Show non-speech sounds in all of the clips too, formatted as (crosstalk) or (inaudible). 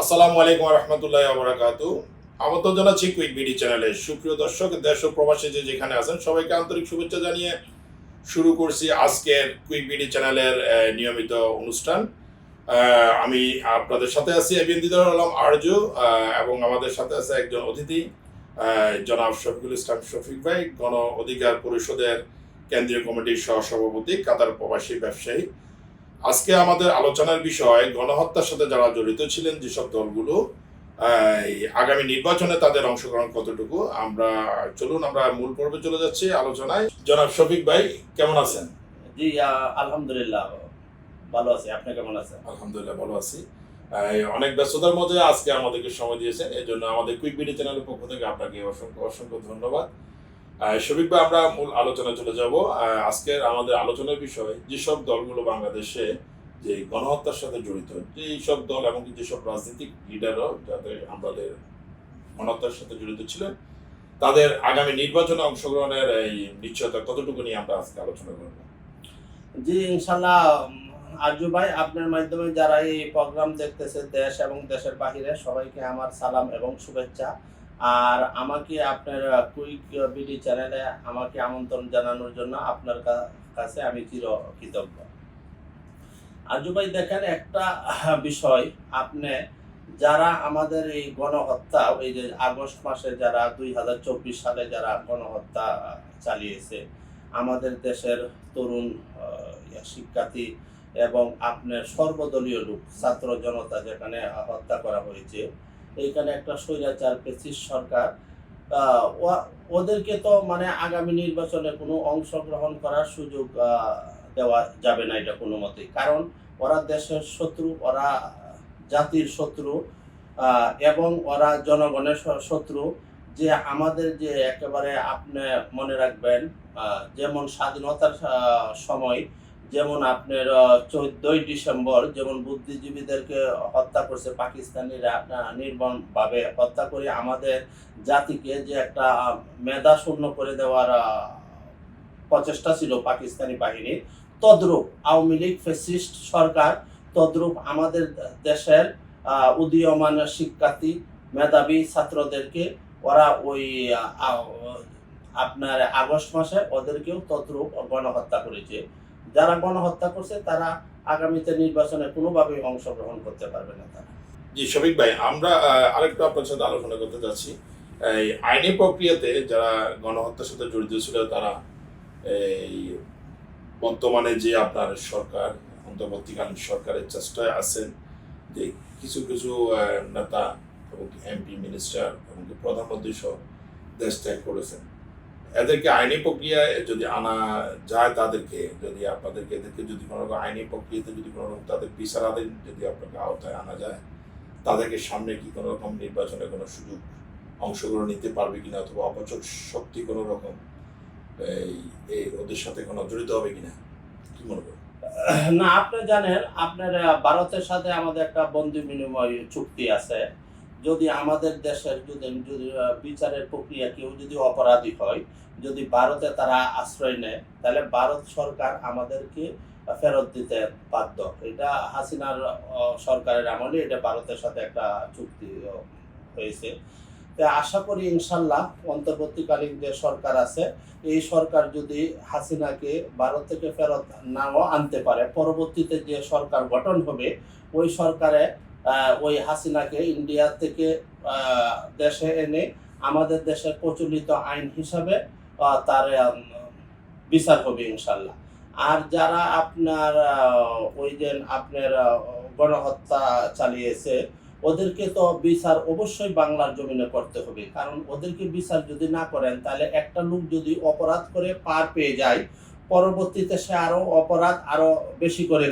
আসসালামু আলাইকুম রহমতুল্লাহ আবরাকাত আমন্ত্রণ জানাচ্ছি কুইক বিডি চ্যানেলে সুপ্রিয় দর্শক, দেশ ও প্রবাসী যে যেখানে আছেন, সবাইকে আন্তরিক শুভেচ্ছা জানিয়ে শুরু করছি আজকের কুইক বিডি চ্যানেলের নিয়মিত অনুষ্ঠান। আমি আপনাদের সাথে আছি এবিন্দিদুল আলম আরজু এবং আমাদের সাথে আছে একজন অতিথি জনাব শফিকুল ইসলাম শফিক ভাই, গণ অধিকার পরিষদের কেন্দ্রীয় কমিটির সহসভাপতি, কাতার প্রবাসী ব্যবসায়ী। আজকে আমাদের আলোচনার বিষয় গণহত্যার সাথে যারা জড়িত ছিলেন যেসব দলগুলো আগামী নির্বাচনে তাদের অংশগ্রহণ কতটুকু আমরা চলুন আমরা মূল পর্বে চলে যাচ্ছি আলোচনায়। জনাব শফিক ভাই কেমন আছেন? জি আলহামদুলিল্লাহ ভালো আছি। আপনি কেমন আছেন? আলহামদুলিল্লাহ ভালো আছি। অনেক ব্যস্ততার মধ্যে আজকে আমাদেরকে সময় দিয়েছেন এই জন্য আমাদের কুইক বিডি চ্যানেলের পক্ষ থেকে আপনাকে অসংখ্য অসংখ্য ধন্যবাদ। শফিক আমরা মূল আলোচনায় চলে যাব। আজকের আমাদের আলোচনার বিষয়, যেসব দলগুলো বাংলাদেশে যে গণহত্যার সাথে জড়িত, যেসব দল এবং যেসব রাজনৈতিক লিডারও যাদের আমাদের গণহত্যার সাথে জড়িত ছিলেন, তাদের আগামী নির্বাচনে অংশগ্রহণের এই নিশ্চয়তা কতটুকু নিয়ে আমরা আজকে আলোচনা করব? জি ইনশাল্লাহ আরজু ভাই, আপনার মাধ্যমে যারা এই প্রোগ্রাম দেখতেছে দেশ এবং দেশের বাহিরে, সবাইকে আমার সালাম এবং শুভেচ্ছা। আর আমাকে আপনার কুইক বিডি চ্যানেলে আমাকে আমন্ত্রণ জানানোর জন্য আপনার কাছে আমি চির কৃতজ্ঞ। আরজু ভাই, দেখেন একটা বিষয়, আপনি যারা আমাদের এই গণহত্যা, এই যে আগস্ট মাসে যারা দুই হাজার চব্বিশ সালে যারা গণহত্যা চালিয়েছে, আমাদের দেশের তরুণ শিক্ষার্থী এবং আপনার সর্বদলীয় লোক, ছাত্র জনতা যেখানে হত্যা করা হয়েছে এইখানে একটা স্বৈরাচার পেসিস সরকার। ওদেরকে তো মানে আগামী নির্বাচনে কোনো অংশগ্রহণ করার সুযোগ দেওয়া যাবে না এটা কোনো মতেই। কারণ ওরা দেশের শত্রু, ওরা জাতির শত্রু এবং ওরা জনগণের শত্রু। যে আমাদের যে একেবারে আপনি মনে রাখবেন যেমন স্বাধীনতার সময় যেমন আপনার চোদ্দই ডিসেম্বর যেমন বুদ্ধিজীবীদেরকে হত্যা করছে পাকিস্তানিরা নির্মম ভাবে হত্যা করে আমাদের জাতিকে যে একটা মেধা শূন্য করে দেওয়ার প্রচেষ্টা ছিল পাকিস্তানি বাহিনীর তদ্রূপ আওয়ামী লীগ ফেসিস্ট সরকার, তদ্রূপ আমাদের দেশের উদীয়মান শিক্ষার্থী, মেধাবী ছাত্রদেরকে ওরা ওই আপনার আগস্ট মাসে ওদেরকেও তদ্রূপ গণহত্যা করেছে। যারা গণহত্যা করছে, তারা আগামীতে নির্বাচনে কোনোভাবেই অংশগ্রহণ করতে পারবে না তারা। জি, শফিক ভাই, আমরা আরেকটু আপনার সাথে আলোচনা করতে যাচ্ছি। এই আইনি প্রক্রিয়াতে যারা গণহত্যার সাথে জড়িত ছিল, তারা এই বর্তমানে যে আপনার সরকার, অন্তর্বর্তীকালীন সরকারের চেষ্টায় আছেন, যে কিছু কিছু নেতা এবং এমপি, মিনিস্টার এবং প্রধানমন্ত্রী সহ দেশ ত্যাগ করেছেন। এদেরকে আইনি প্রক্রিয়ায় যদি আনা যায় তাদেরকে, যদি আপনাদেরকে এদেরকে যদি কোনো রকম আইনি প্রক্রিয়াতে যদি কোনো রকম তাদের বিচারাধীন যদি আপনাকে আওতায় আনা যায়, তাদেরকে সামনে কি কোনো রকম নির্বাচনে কোনো সুযোগ অংশগ্রহণ নিতে পারবে কিনা অথবা অপচক শক্তি কোনো রকম এই ওদের সাথে কোনো জড়িত হবে কিনা? কি মনে করেন? না, আপনি জানেন, আপনার ভারতের সাথে আমাদের একটা বন্ধু বিনিময় চুক্তি আছে। যদি আমাদের দেশের যদি যদি বিচারের প্রক্রিয়া কেউ যদি অপরাধী হয়, যদি ভারতে তারা আশ্রয় নেয়, তাহলে ভারত সরকার আমাদেরকে ফেরত দিতে বাধ্য। এটা হাসিনার সরকারের আমলে এটা ভারতের সাথে একটা চুক্তি হয়েছে। আশা করি ইনশাল্লাহ অন্তর্বর্তীকালীন যে সরকার আছে, এই সরকার যদি হাসিনাকে ভারত থেকে ফেরত নাও আনতে পারে, পরবর্তীতে যে সরকার গঠন হবে, ওই সরকারে ওই হাসিনাকে ইন্ডিয়া থেকে দেশে এনে আমাদের দেশের প্রচলিত আইন হিসাবে তার বিচার হবে ইনশাল্লাহ আর যারা আপনার ওই যে আপনার গণহত্যা চালিয়েছে, ওদেরকে তো বিচার অবশ্যই বাংলার জমিনে করতে হবে। কারণ ওদেরকে বিচার যদি না করেন, তাহলে একটা লোক যদি অপরাধ করে পার পেয়ে যায় পরবর্তীতে সে আরও অপরাধ আরও বেশি করে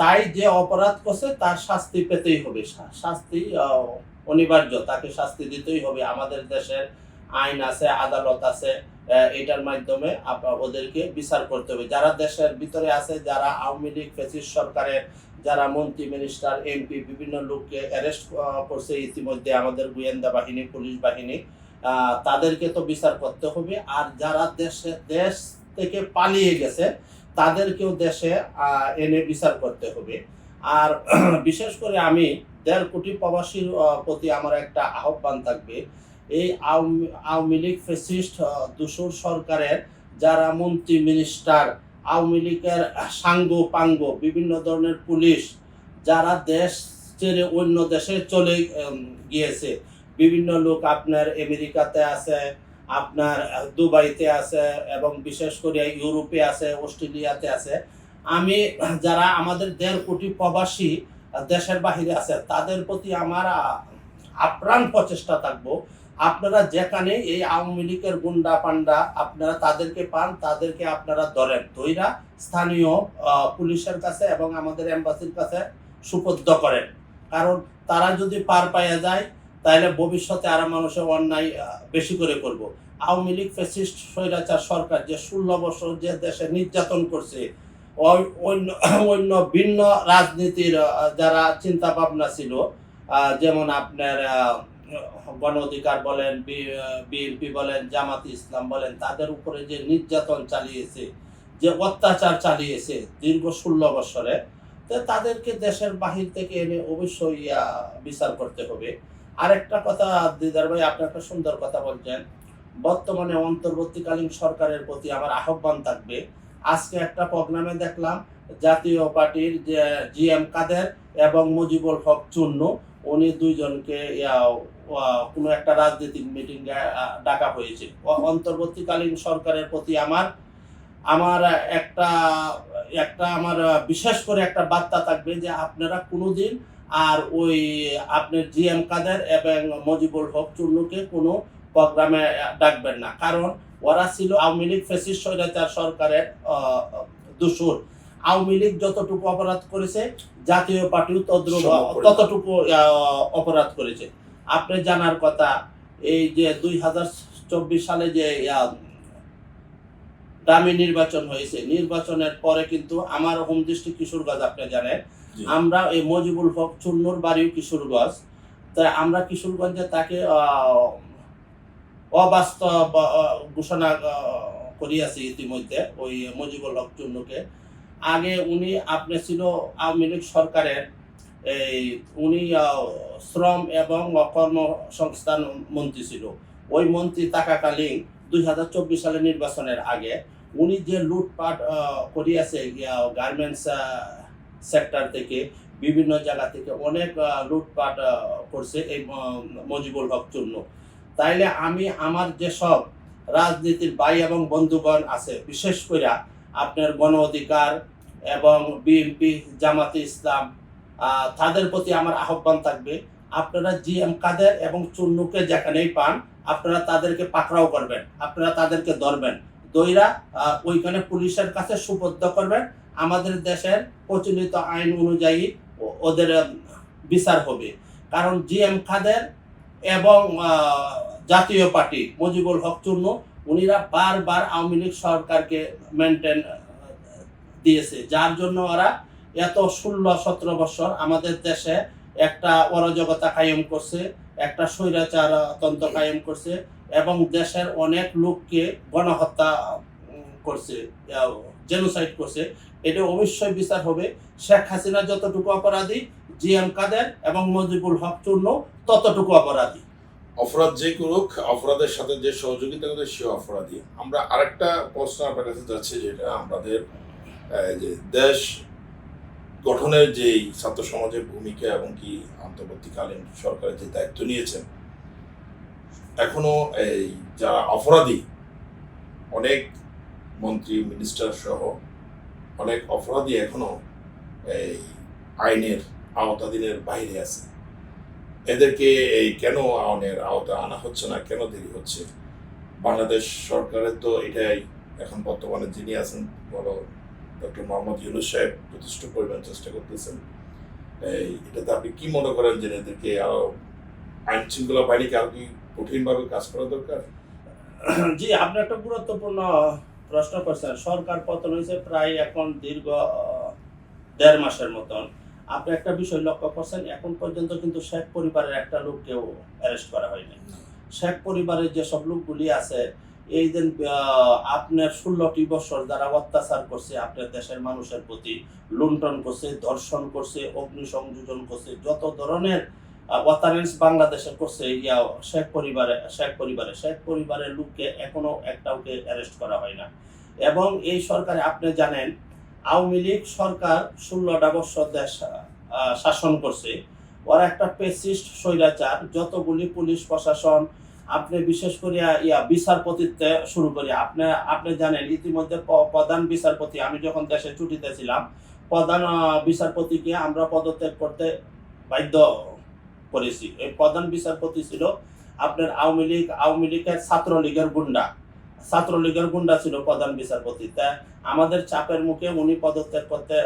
তাই যে অপরাধ করছে তার শাস্তি পেতেই হবে। শাস্তি অনিবার্য। তাকে শাস্তি দিতেই হবে। আমাদের দেশের আইন আছে আদালত আছে এটার মাধ্যমে ওদেরকে বিচার করতে হবে। যারা দেশের ভিতরে আছে যারা আওয়ামী লীগ ফেসিস সরকারের যারা মন্ত্রী মিনিস্টার এমপি বিভিন্ন লোককে অ্যারেস্ট করছে ইতিমধ্যে আমাদের গোয়েন্দা বাহিনী পুলিশ বাহিনী। তাদেরকে তো বিচার করতে হবে। আর যারা দেশে, দেশ থেকে পালিয়ে গেছে, তাদেরকেও দেশে এনে বিচার করতে হবে। আর (clears throat) বিশেষ করে আমি দেড় কোটি প্রবাসীর প্রতি আমার একটা আহ্বান থাকবে। এই আওয়ামী লীগ ফেসিস্ট দুশোর সরকারের যারা মন্ত্রী, মিনিস্টার, আওয়ামী লীগের সাঙ্গ, পাঙ্গ, বিভিন্ন ধরনের পুলিশ, যারা দেশ ছেড়ে অন্য দেশে চলে গিয়েছে বিভিন্ন লোক আপনার আমেরিকাতে আছে, আপনার দুবাইতে আছে এবং বিশেষ করে ইউরোপে আছে, অস্ট্রেলিয়াতে আছে। আমি, যারা আমাদের দেড় কোটি প্রবাসী দেশের বাহিরে আছে, তাদের প্রতি আমার আপ্রাণ প্রচেষ্টা থাকব। আপনারা যেখানে এই আওয়ামী লীগের গুন্ডা পান্ডা আপনারা তাদেরকে পান, তাদেরকে আপনারা ধরেন। ধৈরা স্থানীয় পুলিশের কাছে এবং আমাদের এম্বাসির কাছে সুপদ্ধ করেন। কারণ তারা যদি পার পাইয়া যায় তাহলে ভবিষ্যতে আরও মানুষের অন্যায় বেশি করে করব। আওয়ামী লীগ, ফ্যাসিস্ট, স্বৈরাচার সরকার যে ষোলো বছর যে দেশে নির্যাতন করছে অন্য অন্য ভিন্ন রাজনীতির যারা চিন্তা ভাবনা ছিল যেমন আপনার গণ অধিকার বলেন বিএনপি বলেন, জামাত ইসলাম বলেন, তাদের উপরে যে নির্যাতন চালিয়েছে, যে অত্যাচার চালিয়েছে দীর্ঘ ষোলো বছরে তাদেরকে দেশের বাহির থেকে এনে অবশ্যই বিচার করতে হবে। আরেকটা কথা, দিদার ভাই, আপনি একটা সুন্দর কথা বলছেন। বর্তমানে অন্তর্বর্তীকালীন সরকারের প্রতি আমার আহ্বান থাকবে। আজকে একটা প্রোগ্রামে দেখলাম, জাতীয় পার্টির যে, জি এম কাদের এবং মুজিবুল হক চূর্ণ উনি দুইজনকে কোনো একটা রাজনৈতিক মিটিং ডাকা হয়েছে। অন্তর্বর্তীকালীন সরকারের প্রতি আমার আমার একটা একটা আমার বিশেষ করে একটা বার্তা থাকবে যে আপনারা কোনোদিন আর ওই আপনার জি এম কাদের এবং মজিবুল হক চুন্নুকে কোনো প্রোগ্রামে ডাকবেন না। কারণ ওরা ছিল আওয়ামী লীগ ফেসিস স্বৈরাচার সরকারের দোসর আওয়ামী লীগ যতটুকু অপরাধ করেছে জাতীয় পার্টিও তদ্রুপ ততটুকু অপরাধ করেছে। আপনি জানার কথা এই যে দুই হাজার চব্বিশ সালে যে দামি নির্বাচন হয়েছে। নির্বাচনের পরে কিন্তু আমার হোম ডিস্ট্রিক্ট কিশোরগঞ্জ আপনি জানেন। আমরা এই মজিবুল হক চুন্নুর বাড়িও কিশোরগঞ্জ। তাই আমরা কিশোরগঞ্জে তাকে অবাস্তব ঘোষণা করিয়াছি ইতিমধ্যে ওই মজিবুল হক চুন্নুকে আগে উনি আপনি ছিল আওয়ামী লীগ সরকারের এই উনি শ্রম এবং কর্মসংস্থান মন্ত্রী ছিল। ওই মন্ত্রী থাকাকালীন দুই হাজার চব্বিশ সালের নির্বাচনের আগে উনি যে লুটপাট করিয়াছে গার্মেন্টস সেক্টর থেকে, বিভিন্ন জায়গা থেকে অনেক লুটপাট করছে এই মজিবুল হক চূর্ণ। তাইলে আমি আমার যেসব রাজনীতির ভাই এবং বন্ধুগণ আছে, বিশেষ করে আপনার গণ অধিকার এবং বিএনপি, জামাতে ইসলাম তাদের প্রতি আমার আহ্বান থাকবে, আপনারা জি এম কাদের এবং চুন্নুকে যেখানেই পান আপনারা তাদেরকে পাকড়াও করবেন, আপনারা তাদেরকে ধরবেন। দইরা ওইখানে পুলিশের কাছে সুপদ্ধ করবেন। আমাদের দেশের প্রচলিত আইন অনুযায়ী ওদের বিচার হবে। কারণ জি এম খাদের এবং জাতীয় পার্টি মুজিবুল হক চূর্ণ, উনিরা বারবার আওয়ামী লীগ সরকারকে মেনটেন দিয়েছে। যার জন্য ওরা এত ষোলো সতেরো বছর আমাদের দেশে একটা অরাজকতা কায়েম করছে, একটা স্বৈরাচার তন্ত্র কায়েম করছে এবং দেশের অনেক লোককে গণহত্যা করছে জেনোসাইড করছে। এটা অবশ্যই বিচার হবে। শেখ হাসিনা যতটুকু অপরাধী জি এম কাদের এবং মজিবুল হক চূর্ণ ততটুকু অপরাধী। অপরাধ যে করুক, অপরাধের সাথে যে সহযোগিতা করে সে অপরাধী। আমরা আরেকটা প্রশ্ন আপনার কাছে যাচ্ছি, যেটা আমাদের যে দেশ গঠনের যে ছাত্র সমাজের ভূমিকা এবং কি অন্তর্বর্তীকালীন সরকারের যে দায়িত্ব নিয়েছেন, এখনও এই যারা অপরাধী, অনেক মন্ত্রী মিনিস্টার সহ অনেক অপরাধী এখনও এই আইনের আওতাধীনের বাইরে আছে। এদেরকে এই কেন আইনের আওতা আনা হচ্ছে না, কেন দেরি হচ্ছে? বাংলাদেশ সরকারের তো এটাই এখন বর্তমানে যিনি আছেন বলো ডক্টর মোহাম্মদ ইউনুস সাহেব যথেষ্ট পরিমাণ চেষ্টা করতেছেন। এই, এটাতে আপনি কি মনে করেন যে এদেরকে আরও আইন শৃঙ্খলা বাহিনীকে আরও কি কঠিনভাবে কাজ করা দরকার? জি, আপনি একটা গুরুত্বপূর্ণ প্রশ্ন করছেন। সরকার পতন হয়েছে প্রায় এখন দীর্ঘ দেড় মাসের মতন। আপনি একটা বিষয় লক্ষ্য করছেন, এখন পর্যন্ত কিন্তু শেখ পরিবারের একটা লোককেও অ্যারেস্ট করা হয়নি। শেখ পরিবারের যেসব লোকগুলি আছে এই যে আপনার ষোলোটি বছর যারা অত্যাচার করছে, আপনার দেশের মানুষের প্রতি লুণ্ঠন করছে, ধর্ষণ করছে, অগ্নি সংযোজন করছে, যত ধরনের ওয়াতারেন্স বাংলাদেশে করছে, ইয়া, শেখ পরিবারে শেখ পরিবারে, শেখ পরিবারের লোককে এখনও একটাওকে অ্যারেস্ট করা হয় না। এবং এই সরকারে আপনি জানেন, আওয়ামী লীগ সরকার ষোলোটা বছর দেশ শাসন করছে। ওরা একটা পেসিস্ট স্বৈরাচার, যতগুলি পুলিশ প্রশাসন আপনি বিশেষ করিয়া ইয়া, বিচারপতিত্বে শুরু করি। আপনি আপনি জানেন, ইতিমধ্যে প্রধান বিচারপতি, আমি যখন দেশে ছুটিতে ছিলাম, প্রধান বিচারপতিকে আমরা পদত্যাগ করতে বাধ্য করেছি। এই প্রধান বিচারপতি ছিল আপনার আওয়ামী লীগ, আওয়ামী লীগের ছাত্রলীগের গুন্ডা। ছাত্রলীগের গুন্ডা ছিল প্রধান বিচারপতি তা আমাদের চাপের মুখে উনি পদত্যাগ করতে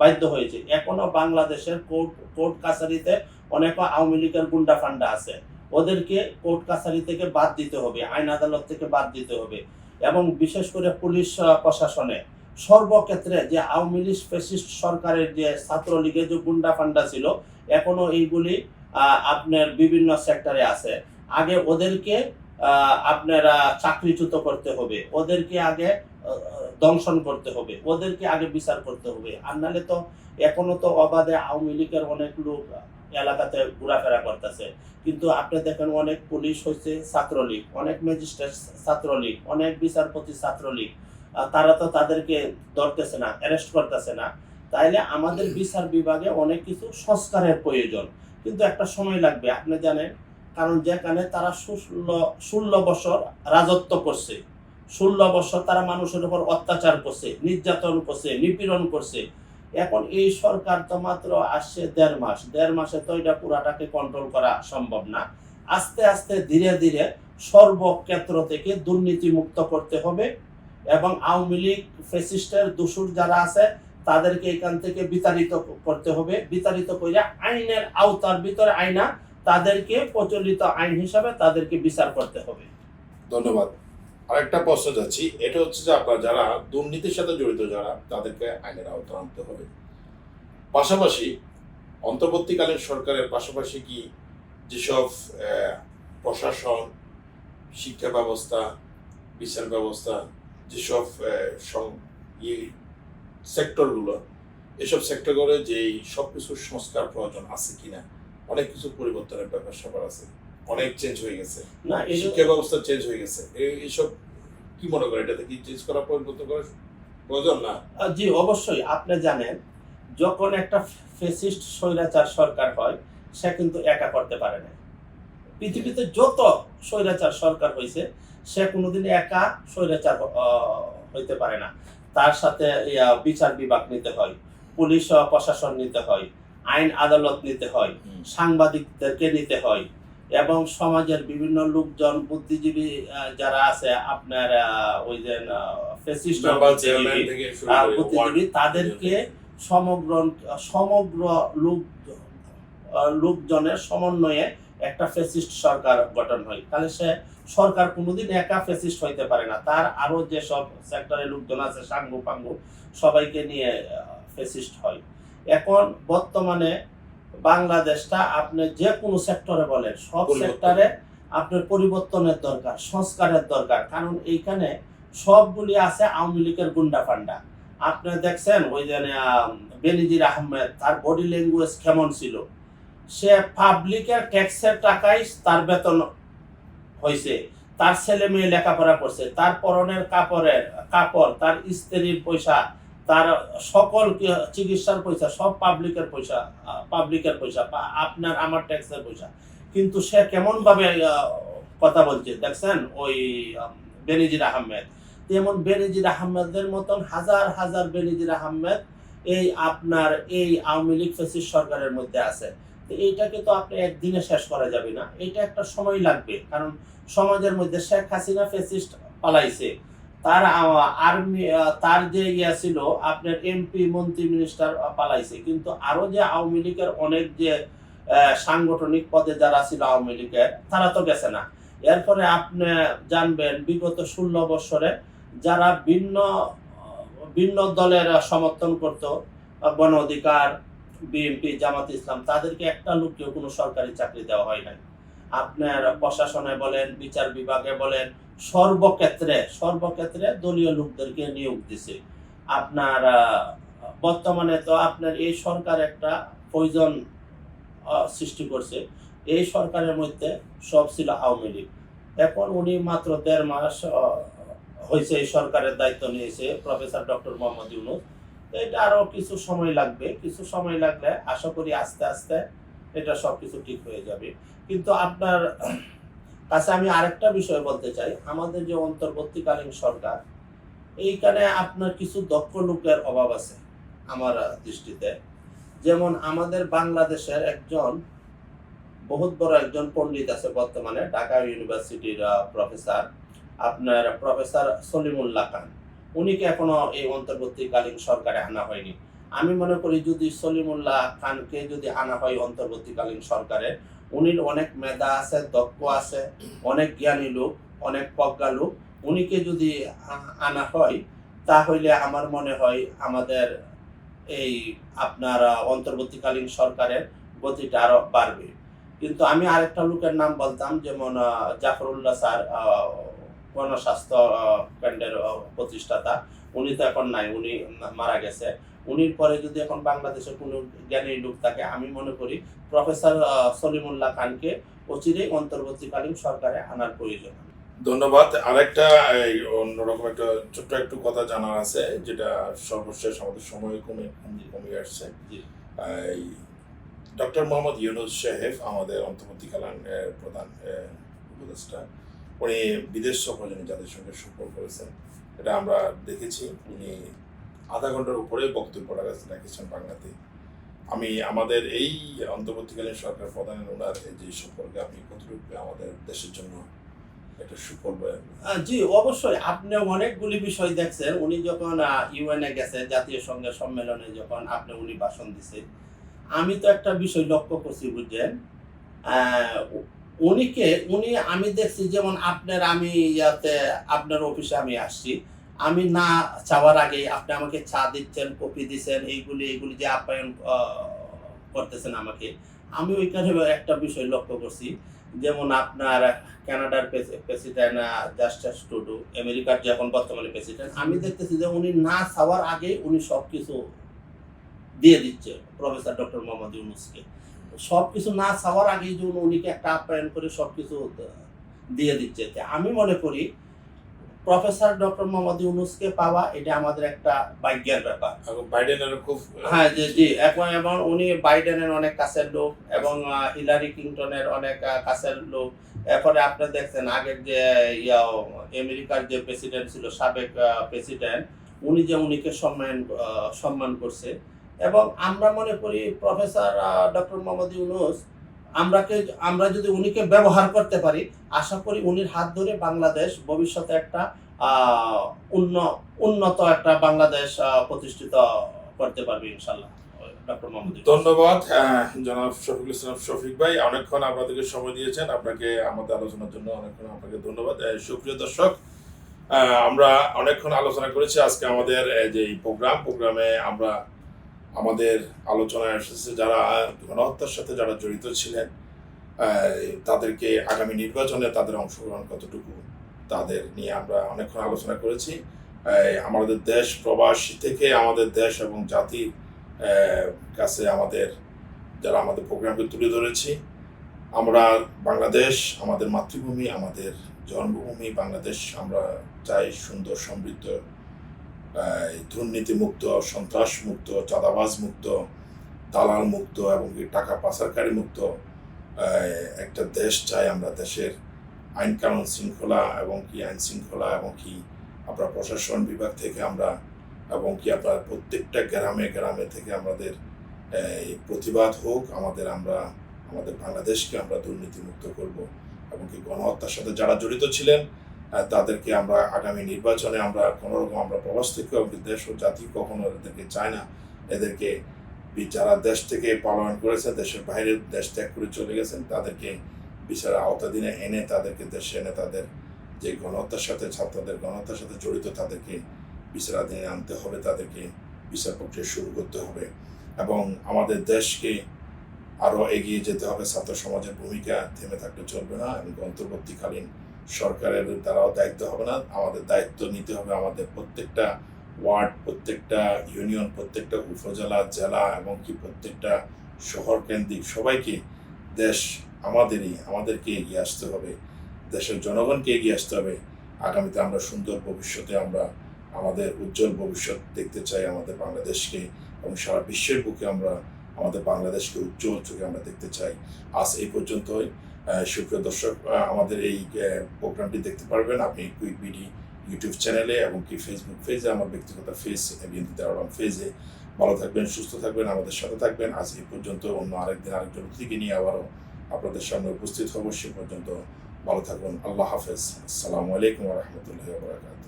বাধ্য হয়েছে। এখনও বাংলাদেশের কোর্ট কোর্ট কাছারিতে অনেক আওয়ামী লীগের গুন্ডা ফান্ডা আছে। ওদেরকে কোর্ট কাছারি থেকে বাদ দিতে হবে, আইন আদালত থেকে বাদ দিতে হবে এবং বিশেষ করে পুলিশ প্রশাসনে। সর্বক্ষেত্রে যে আওয়ামী লীগ ফেসিস্ট সরকারের যে ছাত্রলীগের যে গুন্ডা ফান্ডা ছিল, এখনও এইগুলি আপনার বিভিন্ন সেক্টরে আছে। আগে ওদেরকে আপনারা চাকরিচ্যুত করতে হবে। ওদেরকে আগে দংশন করতে হবে। ওদেরকে আগে বিচার করতে হবে। আর নাহলে তো এখনও তো অবাধে আওয়ামী লীগের অনেক লোক এলাকাতে ঘোরাফেরা করতেছে। কিন্তু আপনি দেখেন অনেক পুলিশ হচ্ছে ছাত্রলীগ, অনেক ম্যাজিস্ট্রেট ছাত্রলীগ, অনেক বিচারপতি ছাত্রলীগ। তারা তো তাদেরকে ধরতেছে না অ্যারেস্ট করতেছে না। তাইলে আমাদের বিচার বিভাগে অনেক কিছু সংস্কারের প্রয়োজন। কিন্তু একটা সময় লাগবে, আপনি জানেন? কারণ যেখানে তারা ষোলো ষোলো বছর রাজত্ব করছে। ষোলো বছর তারা মানুষের উপর অত্যাচার করছে, নির্যাতন করছে, নিপীড়ন করছে। এখন এই সরকার তো মাত্র আসছে দেড় মাস। দেড় মাসে তো এটা পুরাটাকে কন্ট্রোল করা সম্ভব না। আস্তে আস্তে ধীরে ধীরে সর্বক্ষেত্র থেকে দুর্নীতি মুক্ত করতে হবে এবং আওয়ামী লীগ ফেসিস্টের দোষর যারা আছে, তাদেরকে এখান থেকে বিতাড়িত করতে হবে। বিতাড়িত করে আইনের আওতার ভিতরে আইনা, তাদেরকে প্রচলিত আইন হিসাবে তাদেরকে বিচার করতে হবে। ধন্যবাদ। আরেকটা প্রশ্ন যাচ্ছি, এটা হচ্ছে যে আপনার যারা দুর্নীতির সাথে জড়িত যারা, তাদেরকে আইনের আওতায় আনতে হবে। পাশাপাশি অন্তর্বর্তীকালীন সরকারের পাশাপাশি কি যেসব প্রশাসন, শিক্ষা ব্যবস্থা, বিচার ব্যবস্থা, যেসব সেক্টরগুলো, এসব সেক্টরগুলো যেই সব কিছুর সংস্কার প্রয়োজন আছে কিনা, অনেক কিছু পরিবর্তনের ব্যাপার স্যাপার আছে। অনেক চেঞ্জ হয়ে গেছে। না এই শিক্ষা ব্যবস্থা চেঞ্জ হয়ে গেছে। এই- এইসব কি মনে করেন? এটাতে কি চেঞ্জ করা পরিবর্তন করা প্রয়োজন? না। জি অবশ্যই। আপনি জানেন যখন একটা ফেসিস্ট স্বৈরাচার সরকার হয় সে কিন্তু একা করতে পারে না। পৃথিবীতে যত স্বৈরাচার সরকার হয়েছে সে কোনোদিন একা স্বৈরাচার হইতে পারে না। তার সাথে বিচার বিভাগ নিতে হয় পুলিশ প্রশাসন নিতে হয় আইন আদালত নিতে হয় সাংবাদিকদেরকে নিতে হয় এবং সমাজের বিভিন্ন লোকজন বুদ্ধিজীবী যারা আছে আপনার ওই যে ফেসিস্ট বুদ্ধিজীবী তাদেরকে সমগ্র সমগ্র লোক লোকজনের সমন্বয়ে একটা ফেসিস্ট সরকার গঠন হয়। তাহলে সে সরকার কোনোদিন একা ফেসিস্ট হইতে পারে না। তার আরও যে সব সেক্টরে লোকজন আছে সাঙ্গু পাঙ্গু সবাইকে নিয়ে ফেসিস্ট হয়। এখন বর্তমানে বাংলাদেশটা আপনি যে কোনো সেক্টরে বলেন সব সেক্টরে আপনার পরিবর্তনের দরকার সংস্কারের দরকার। কারণ এইখানে সবগুলি আছে আওয়ামী লীগের গুন্ডা ফান্ডা। আপনি দেখছেন ওই যে বেনিজির আহমেদ তার বডি ল্যাঙ্গুয়েজ কেমন ছিল? সে পাবলিকের ট্যাক্সের টাকাই তার বেতন হয়েছে তার ছেলে মেয়ে লেখাপড়া করছে তার পরনের কাপড়ের কাপড় তার স্ত্রীর পয়সা তার সকল চিকিৎসার পয়সা, সব পাবলিকের পয়সা পাবলিকের পয়সা আপনার আমার ট্যাক্সের পয়সা। কিন্তু সে কেমন ভাবে কথা বলছে, দেখছেন? ওই বেনিজির আহমেদ। যেমন বেনিজির আহমেদের মতন হাজার হাজার বেনিজির আহমেদ এই আপনার এই আওয়ামী লীগ ফেসিস সরকারের মধ্যে আছে। এইটাকে তো আপনি একদিনে শেষ করা যাবে না। এটা একটা সময় লাগবে। কারণ সমাজের মধ্যে শেখ হাসিনা ফেসিস্ট পালাইছে। তার আর্মি তার যে ইয়া ছিল, আপনার এমপি মন্ত্রী মিনিস্টার পালাইছে। কিন্তু আরও যে আওয়ামী লীগের অনেক যে সাংগঠনিক পদে যারা ছিল আওয়ামী লীগের, তারা তো গেছে না। এরপরে আপনি জানবেন, বিগত ষোলো বছরে যারা ভিন্ন ভিন্ন দলের সমর্থন করত, গণ অধিকার বিএনপি জামাত ইসলাম, তাদেরকে একটা লোককেও কোনো সরকারি চাকরি দেওয়া হয় নাই। আপনার প্রশাসনে বলেন, বিচার বিভাগে বলেন সর্বক্ষেত্রে সর্বক্ষেত্রে দলীয় লোকদেরকে নিয়োগ দিছে। আপনার বর্তমানে তো আপনার এই সরকার একটা প্রয়োজন সৃষ্টি করছে। এই সরকারের মধ্যে সব ছিল আওয়ামী লীগ। এখন উনি মাত্র দেড় মাস হয়েছে এই সরকারের দায়িত্ব নিয়েছে প্রফেসর ডক্টর মোহাম্মদ ইউনুস। তো এটা আরও কিছু সময় লাগবে। কিছু সময় লাগলে আশা করি আস্তে আস্তে এটা সব কিছু ঠিক হয়ে যাবে। কিন্তু আপনার কাছে আমি আরেকটা বিষয় বলতে চাই। আমাদের যে অন্তর্বর্তীকালীন সরকার, এইখানে আপনার কিছু দক্ষ লোকের অভাব আছে আমার দৃষ্টিতে। যেমন আমাদের বাংলাদেশের একজন, বহুত বড় একজন পণ্ডিত আছে বর্তমানে, ঢাকা ইউনিভার্সিটির প্রফেসর। আপনার প্রফেসর সলিমুল্লাহ খান। উনিকে এখনও এই অন্তর্বর্তীকালীন সরকারে আনা হয়নি। আমি মনে করি যদি সলিমুল্লাহ খানকে যদি আনা হয় অন্তর্বর্তীকালীন সরকারে উনির অনেক মেধা আছে, দক্ষ আছে, অনেক জ্ঞানী লোক, অনেক প্রজ্ঞা লোক। উনিকে যদি আনা হয়, তাহলে আমার মনে হয় আমাদের এই আপনার অন্তর্বর্তীকালীন সরকারের গতিটা আরও বাড়বে। কিন্তু আমি আরেকটা লোকের নাম বলতাম, যেমন জাফরুল্লাহ স্যার গণস্বাস্থ্য কেন্দ্রের প্রতিষ্ঠাতা। উনি তো এখন নাই, উনি মারা গেছে। উনির পরে যদি এখন বাংলাদেশে কোনো জ্ঞানী লোক থাকে আমি মনে করি প্রফেসর সলিমুল্লাহ খানকে অচিরেই অন্তর্বর্তীকালীন সরকারে আনার প্রয়োজন। ধন্যবাদ। আরেকটা এই অন্যরকম একটা ছোট্ট একটু কথা জানার আছে যেটা সর্বশেষ আমাদের সময় কমে কমে আসছে। এই ডক্টর মোহাম্মদ ইউনুস সাহেব আমাদের অন্তর্বর্তীকালীন প্রধান উপদেষ্টা উনি বিদেশ সফরে যাদের সঙ্গে সফর করেছেন এটা আমরা দেখেছি। উনি আধা ঘণ্টার উপরে বক্তব্য রাখা- রেখেছেন বাংলাতে আমি আমাদের এই অন্তর্বর্তীকালীন সরকার প্রধানের ওনার যে সম্পর্কে আপনি কতটুকু আমাদের দেশের জন্য একটা সুফল জি, অবশ্যই। আপনি অনেকগুলি বিষয় দেখছেন। উনি যখন ইউএনএ গেছে, জাতীয় সংঘের সম্মেলনে যখন আপনি উনি ভাষণ দিছে আমি তো একটা বিষয় লক্ষ্য করছি, বুঝছেন? উনিকে, উনি, আমি দেখছি যেমন আপনার, আমি ইয়াতে, আপনার অফিসে আমি আসছি। আমি না চাওয়ার আগে আপনি আমাকে চা দিচ্ছেন, কফি দিচ্ছেন, এইগুলি এইগুলি যে আপ্যায়ন করতেছেন আমাকে, আমি ওইখানে একটা বিষয় লক্ষ্য করছি। যেমন আপনার কানাডার প্রেসিডেন্ট জাস্টিস টুডু আমেরিকার যে এখন বর্তমানে প্রেসিডেন্ট, আমি দেখতেছি যে উনি না চাওয়ার আগে উনি সব কিছু দিয়ে দিচ্ছে প্রফেসর ডক্টর মোহাম্মদ ইউনুসকে। সব কিছু না চাওয়ার আগেই যে উনি- উনিকে একটা আপ্যায়ন করে সব কিছু দিয়ে দিচ্ছে। আমি মনে করি প্রফেসর ডক্টর মোহাম্মদ ইউনুসকে পাওয়া এটা আমাদের একটা ভাগ্যের ব্যাপার। বাইডেনের খুব হ্যাঁ জি জি এখন এবং উনি বাইডেনের অনেক কাছের লোক এবং হিলারি ক্লিন্টনের অনেক কাছের লোক। এরপরে আপনি দেখছেন আগের যে ইয়া আমেরিকার যে প্রেসিডেন্ট ছিল সাবেক প্রেসিডেন্ট উনি যে উনিকে সম্মান সম্মান করছে। এবং আমরা মনে করি প্রফেসর ডক্টর মোহাম্মদ ইউনুস আমরাকে আমরা যদি উনিকে ব্যবহার করতে পারি আশা করি উনির হাত ধরে বাংলাদেশ ভবিষ্যতে একটা আহ, উন্ন উন্নত একটা বাংলাদেশ প্রতিষ্ঠিত করতে পারবে ইনশাল্লাহ। ধন্যবাদ জনাব শফিকুল ইসলাম শফিক ভাই অনেকক্ষণ আপনাদেরকে সময় দিয়েছেন আপনাকে আমাদের আলোচনার জন্য অনেকক্ষণ আপনাকে ধন্যবাদ সুপ্রিয় দর্শক আমরা অনেকক্ষণ আলোচনা করেছি আজকে আমাদের যে প্রোগ্রাম প্রোগ্রামে আমরা আমাদের আলোচনায় এসেছে যারা গণহত্যার সাথে যারা জড়িত ছিলেন তাদেরকে আগামী নির্বাচনে তাদের অংশগ্রহণ কতটুকু তাদের নিয়ে আমরা অনেকক্ষণ আলোচনা করেছি। আমাদের দেশ প্রবাসী থেকে আমাদের দেশ এবং জাতির কাছে আমাদের, যারা আমাদের প্রোগ্রামকে তুলে ধরেছি, আমরা বাংলাদেশ, আমাদের মাতৃভূমি, আমাদের জন্মভূমি, বাংলাদেশ আমরা চাই সুন্দর সমৃদ্ধ আহ, দুর্নীতি মুক্ত সন্ত্রাস মুক্ত চাঁদাবাজ মুক্ত দালাল মুক্ত এবং টাকা পাচারকারী মুক্ত একটা দেশ চাই আমরা দেশের আইন কানুন শৃঙ্খলা এবং কি আইন শৃঙ্খলা এবং কি আপনার প্রশাসন বিভাগ থেকে আমরা এবং কি আপনার প্রত্যেকটা গ্রামে গ্রামে থেকে আমাদের প্রতিবাদ হোক আমাদের আমরা আমাদের বাংলাদেশকে আমরা দুর্নীতিমুক্ত করব এবং কি গণহত্যার সাথে যারা জড়িত ছিলেন তাদেরকে আমরা আগামী নির্বাচনে আমরা কোনো রকম আমরা প্রবাস থেকে দেশ ও জাতি কখনো এদেরকে চায় না। এদেরকে যারা দেশ থেকে পালন করেছে, দেশের বাইরে দেশ ত্যাগ করে চলে গেছেন, তাদেরকে বিচারের আওতাধীনে এনে তাদেরকে দেশে এনে তাদের যে গণহত্যার সাথে ছাত্রদের গণহত্যার সাথে জড়িত, তাদেরকে বিচারাধীনে আনতে হবে, তাদেরকে বিচার প্রক্রিয়া শুরু করতে হবে। এবং আমাদের দেশকে আরও এগিয়ে যেতে হবে। ছাত্র সমাজের ভূমিকা থেমে থাকলে চলবে না এবং অন্তর্বর্তীকালীন সরকারের দ্বারাও দায়িত্ব হবে না, আমাদের দায়িত্ব নিতে হবে আমাদের প্রত্যেকটা ওয়ার্ড, প্রত্যেকটা ইউনিয়ন, প্রত্যেকটা উপজেলা, জেলা এবং কি প্রত্যেকটা শহর কেন্দ্রিক সবাইকে দেশ আমাদেরই, আমাদেরকে এগিয়ে আসতে হবে, দেশের জনগণকে এগিয়ে আসতে হবে। আগামীতে আমরা সুন্দর ভবিষ্যতে আমরা আমাদের উজ্জ্বল ভবিষ্যৎ দেখতে চাই আমাদের বাংলাদেশকে এবং সারা বিশ্বের বুকে আমরা আমাদের বাংলাদেশকে উজ্জ্বল চোখে আমরা দেখতে চাই। আজ এই পর্যন্তই। সুপ্রিয় দর্শক আমাদের এই প্রোগ্রামটি দেখতে পারবেন। আপনি কুইক বিডি ইউটিউব চ্যানেলে এবং কি ফেসবুক পেজে আমার ব্যক্তিগত ফেস বিএনপি আলম ফেজে ভালো থাকবেন, সুস্থ থাকবেন, আমাদের সাথে থাকবেন। আজ এই পর্যন্ত অন্য আরেকদিন আরেকজন অতিথিকে নিয়ে আবারও আপনাদের সামনে উপস্থিত হব। সে পর্যন্ত ভালো থাকবেন আল্লাহ হাফেজ। আসসালামু আলাইকুম রহমতুল্লাহ বরাকাতুহ।